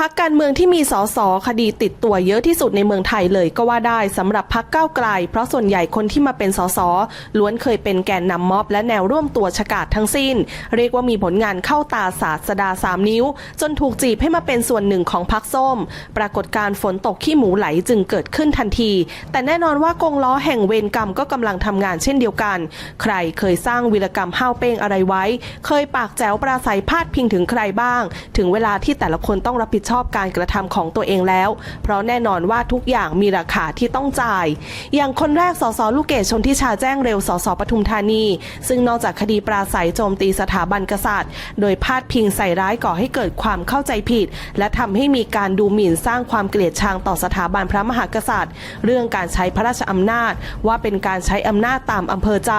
พักการเมืองที่มีสสคดีติดตัวเยอะที่สุดในเมืองไทยเลยก็ว่าได้สำหรับพักก้าวไกล เพราะส่วนใหญ่คนที่มาเป็นสสล้วนเคยเป็นแกนนำม็อบ และแนวร่วมตัวฉกาดทั้งสิ้น เรียกว่ามีผลงานเข้าตาศาสดาสามนิ้ว จนถูกจีบให้มาเป็นส่วนหนึ่งของพักส้ม ปรากฏการฝนตกขี้หมูไหลจึงเกิดขึ้นทันที แต่แน่นอนว่ากงล้อแห่งเวรกรรมก็กำลังทำงานเช่นเดียวกัน ใครเคยสร้างวีรกรรมห้าวเป้งอะไรไว้ เคยปากแจ๋วปราศัยพาดพิงถึงใครบ้าง ถึงเวลาที่แต่ละคนต้องรับผิดชอบการกระทำของตัวเองแล้ว เพราะแน่นอนว่าทุกอย่างมีราคาที่ต้องจ่าย อย่างคนแรกสสลูกเกดชนทิชาแจ้งเร็วสสปทุมธานี ซึ่งนอกจากคดีปราศัยโจมตีสถาบันกษัตริย์ โดยพาดพิงใส่ร้ายก่อให้เกิดความเข้าใจผิด และทำให้มีการดูหมิ่นสร้างความเกลียดชังต่อสถาบันพระมหากษัตริย์ เรื่องการใช้พระราชอำนาจ ว่าเป็นการใช้อำนาจตามอำเภอใจ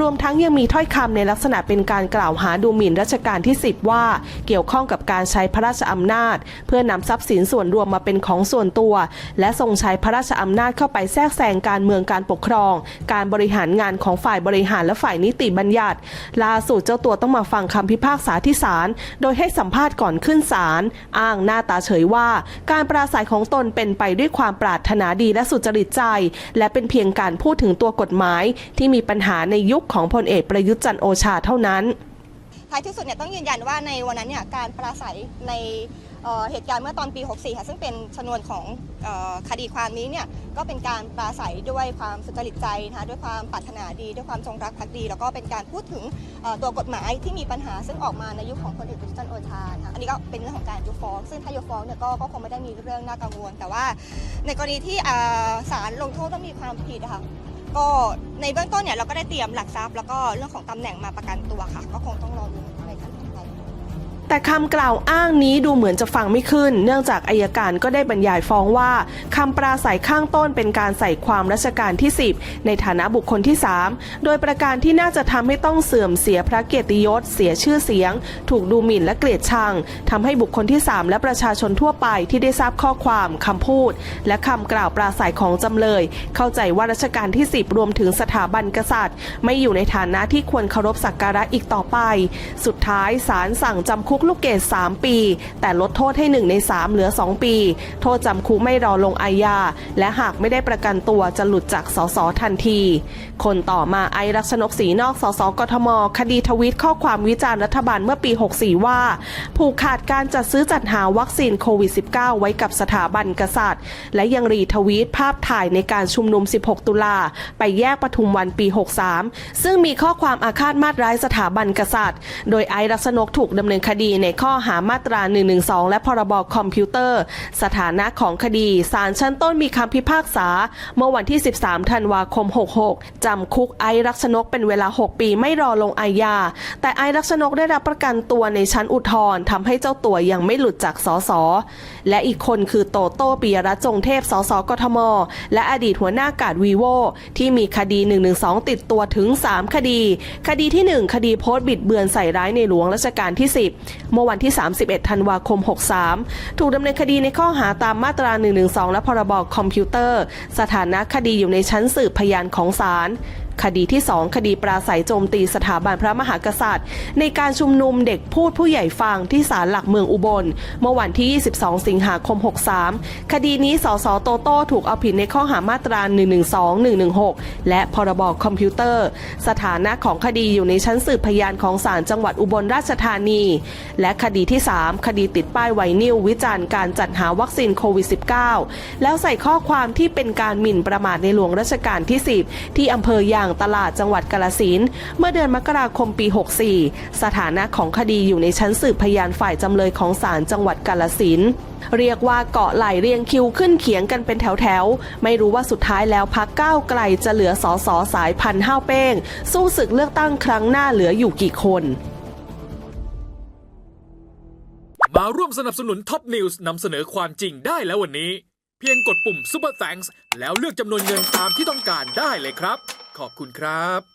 รวมทั้งยังมีถ้อยคำในลักษณะเป็นการกล่าวหาดูหมิ่นรัชกาลที่ 10 ว่า เกี่ยวข้องกับการใช้พระราชอำนาจเพื่อนำทรัพย์สินส่วนรวมมาเป็นของส่วนตัว และทรงใช้พระราชอำนาจเข้าไปแทรกแซงการเมืองการปกครอง การบริหารงานของฝ่ายบริหารและฝ่ายนิติบัญญัติล่าสุดเจ้าตัวต้องมาฟังคำพิพากษาที่ศาลโดยให้สัมภาษณ์ก่อนขึ้นศาลอ้างหน้าตาเฉยว่า การปราศัยของตนเป็นไปด้วยความปรารถนาดีและสุจริตใจ และเป็นเพียงการพูดถึงตัวกฎหมาย ที่มีปัญหาในยุคของพลเอกประยุทธ์จันโอชาเท่านั้นท้ายที่สุดเนี่ยต้องยืนยันว่าในวันนั้นเนี่ยการปราศัยใน เหตุการณ์เมื่อตอนปี 64 ค่ะ ซึ่งเป็นชนวนของคดีความนี้เนี่ย ก็เป็นการปราศัยด้วยความสุจริตใจนะคะด้วยความปรารถนาดี ด้วยความจงรักภักดี แล้วก็เป็นการพูดถึงตัวกฎหมายที่มีปัญหาซึ่งออกมาในยุคของพลเอกประยุทธ์จันทร์โอชานะคะอันนี้ก็เป็นเรื่องของการยกฟ้อง ซึ่งถ้ายกฟ้องเนี่ยก็คงไม่ได้มีเรื่องน่ากังวล แต่ว่าในกรณีที่อ่าศาลลงโทษต้องมีความผิดอะค่ะก็ในเบื้องต้นเนี่ยเราก็ได้เตรียมหลักทรัพย์ แล้วก็เรื่องของตำแหน่งมาประกันตัวค่ะ ก็คงต้องรอดูในขั้น แต่คำกล่าวอ้างนี้ดูเหมือนจะฟังไม่ขึ้น เนื่องจากอายการก็ได้บรรยายฟ้องว่าคำปราศัยข้างต้นเป็นการใส่ความรัชกาลที่ 10 ในฐานะบุคคลที่ 3 โดยประการที่น่าจะทำให้ต้องเสื่อมเสียพระเกียรติยศ เสียชื่อเสียง ถูกดูหมิ่นและเกลียดชังทำให้บุคคลที่ 3 และประชาชนทั่วไปที่ได้ทราบข้อความคำพูด และคำกล่าวปราศัยของจำเลย เข้าใจว่ารัชกาลที่ 10 รวมถึงสถาบันกษัตริย์ ไม่อยู่ในฐานะที่ควรเคารพสักการะอีกต่อไป สุดท้ายศาลสั่งจำคุกุกลูกเกด3 ปี แต่ลดโทษให้ 1 ใน 3 เหลือ 2 ปี โทษจำคุกไม่รอลงอาญา และหากไม่ได้ประกันตัวจะหลุดจากสสทันที คนต่อมาไอรักษณกศรีนอกสสกทม คดีทวิตข้อความวิจารณ์รัฐบาลเมื่อปี 64 ว่า ผูกขาดการจัดซื้อจัดหาวัคซีนโควิด -19 ไว้กับสถาบันกษัตริย์ และยังรีทวีตภาพถ่ายในการชุมนุม 16 ตุลา ไปแยกปทุมวันปี 63 ซึ่งมีข้อความอาฆาตมาตร้ายสถาบันกษัตริย์ โดยไอรักษณกถูกดำเนินคดีในข้อหามาตรา 112 และพรบคอมพิวเตอร์ สถานะของคดีศาลชั้นต้นมีคำพิพากษา เมื่อวันที่ 13 ธันวาคม 66 จำคุกไอรักษณกเป็นเวลา 6 ปีไม่รอลงอาญา แต่ไอรักษณกได้รับประกันตัวในชั้นอุทธรณ์ทำให้เจ้าตัวยังไม่หลุดจากสส และอีกคนคือโตโต้ปิยรัตน์จงเทพ สสกทม และอดีตหัวหน้ากาดวีโวที่มีคดี 112 ติดตัวถึง 3 คดี คดีที่ 1 คดีโพสต์บิดเบือนใส่ร้ายในหลวงรัชกาลที่ 10เมื่อวันที่ 31 ธันวาคม 63 ถูกดำเนินคดีในข้อหาตามมาตรา 112 และพรบคอมพิวเตอร์ สถานะคดีอยู่ในชั้นสืบพยานของศาล คดีที่ 2 คดีปราศัยโจมตีสถาบันพระมหากษัตริย์ ในการชุมนุมเด็กพูดผู้ใหญ่ฟังที่ศาลหลักเมืองอุบล เมื่อวันที่ 22 สิงหาคม 63 คดีนี้สสโตโต้ถูกเอาผิดในข้อหามาตรา 112 116 และพรบคอมพิวเตอร์ สถานะของคดีอยู่ในชั้นสืบพยานของศาลจังหวัดอุบลราชธานี และคดีที่ 3 คดีติดป้ายไวนิววิจารณ์การจัดหาวัคซีนโควิด -19 แล้วใส่ข้อความที่เป็นการหมิ่นประมาทในหลวงรัชกาลที่ 10 ที่อำเภอยางตลาดจังหวัดกาลสินเมื่อเดือนมกราคมปี 64 สถานะของคดีอยู่ในชั้นสืบพยานฝ่ายจำเลยของศาลจังหวัดกาลสินเรียกว่าเกาะไหลเรียงคิวขึ้นเขียงกันเป็นแถวๆ ไม่รู้ว่าสุดท้ายแล้วพักก้าวไกลจะเหลือสอสอสายพันห้าเป้ง สู้ศึกเลือกตั้งครั้งหน้าเหลืออยู่กี่คน มาร่วมสนับสนุนท็อปนิวส์นำเสนอความจริงได้แล้ววันนี้ เพียงกดปุ่ม Super Thanks แล้วเลือกจำนวนเงินตามที่ต้องการได้เลยครับ ขอบคุณครับ